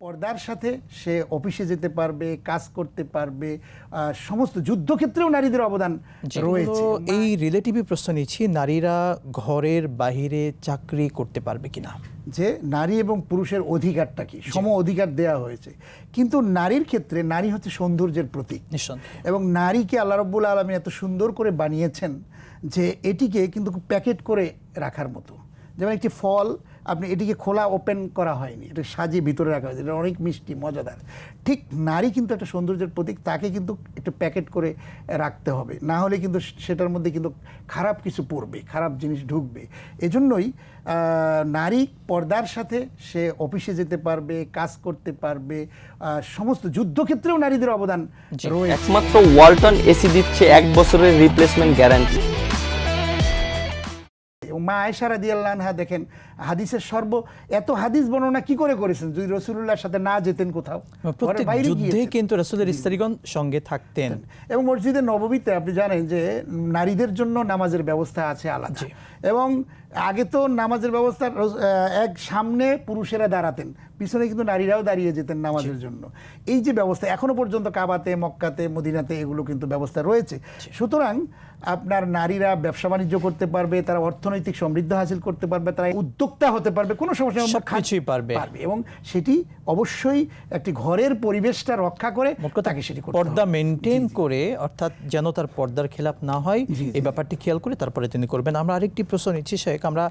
পর্দার সাথে সে অফিসে যেতে পারবে কাজ করতে পারবে সমস্ত যুদ্ধক্ষেত্রেও নারীদের অবদান রয়েছে। এই রিলেটিভই প্রশ্ন নিচ্ছি নারীরা ঘরের বাহিরে চাকরি করতে পারবে কিনা? যে নারী এবং পুরুষের অধিকারটা কি? সম অধিকার দেয়া হয়েছে। কিন্তু নারীর ক্ষেত্রে নারী হচ্ছে সৌন্দর্যের প্রতীক। নিঃসন্দেহে। এবং নারীকে আল্লাহ রব্বুল আলমী এত সুন্দর করে বানিয়েছেন যে এটিকে কিন্তু প্যাকেট করে রাখার মতো। যেমন একটি ফল আপনি এটিকে খোলা ওপেন করা হয়নি। এটা সাজিয়ে ভিতরে রাখা হয়েছে। এটা অনেক মিষ্টি মজাদার। ঠিক নারী কিন্তু একটা সৌন্দর্যের প্রতীক তাকে কিন্তু একটু প্যাকেট করে রাখতে হবে। না হলে কিন্তু সেটার মধ্যে কিন্তু খারাপ কিছু পড়বে খারাপ জিনিস ঢুকবে। এজন্যই নারী পর্দার সাথে সে অফিসে যেতে পারবে কাজ করতে পারবে সমস্ত যুদ্ধক্ষেত্রেও নারীদের অবদান রয়েছে। একমাত্র ওয়ালটন এসি দিচ্ছে এক বছরের রিপ্লেসমেন্ট গ্যারান্টি মা আয়সা রাদি আল্লাহা দেখেন হাদিসের সর্ব এত হাদিস বর্ণনা কি করে করেছেন যদি রসুল্লাহর সাথে না যেতেন কোথাও? যুদ্ধে। কিন্তু রসুলের স্ত্রীগণ সঙ্গে থাকতেন। এবং মসজিদে নববীতে আপনি জানেন যে নারীদের জন্য নামাজের ব্যবস্থা আছে আলাদা। এবং আগে তো নামাজের ব্যবস্থা এক সামনে পুরুষেরা দাঁড়াতেন পিছনে কিন্তু নারীরাও দাঁড়িয়ে যেতেন নামাজের জন্য। এই যে ব্যবস্থা এখনও পর্যন্ত কাবাতে মক্কাতে মদিনাতে এগুলো কিন্তু ব্যবস্থা রয়েছে। সুতরাং আপনার নারীরা ব্যবসা বাণিজ্য করতে পারবে তারা অর্থনৈতিক সমৃদ্ধ হাসিল করতে পারবে তারা উদ্যোক্তা হতে পারবে কোনো সমস্যা। সবকিছুই পারবে। পারবে। এবং সেটি অবশ্যই একটি ঘরের পরিবেশটা রক্ষা করে তাকে সেটি পর্দা মেনটেন করে অর্থাৎ যেন তার পর্দার খেলাপ না হয় এই ব্যাপারটি খেয়াল করে তারপরে তিনি করবেন। আমরা আরেকটি প্রশ্ন নিচ্ছি শেখ। আমরা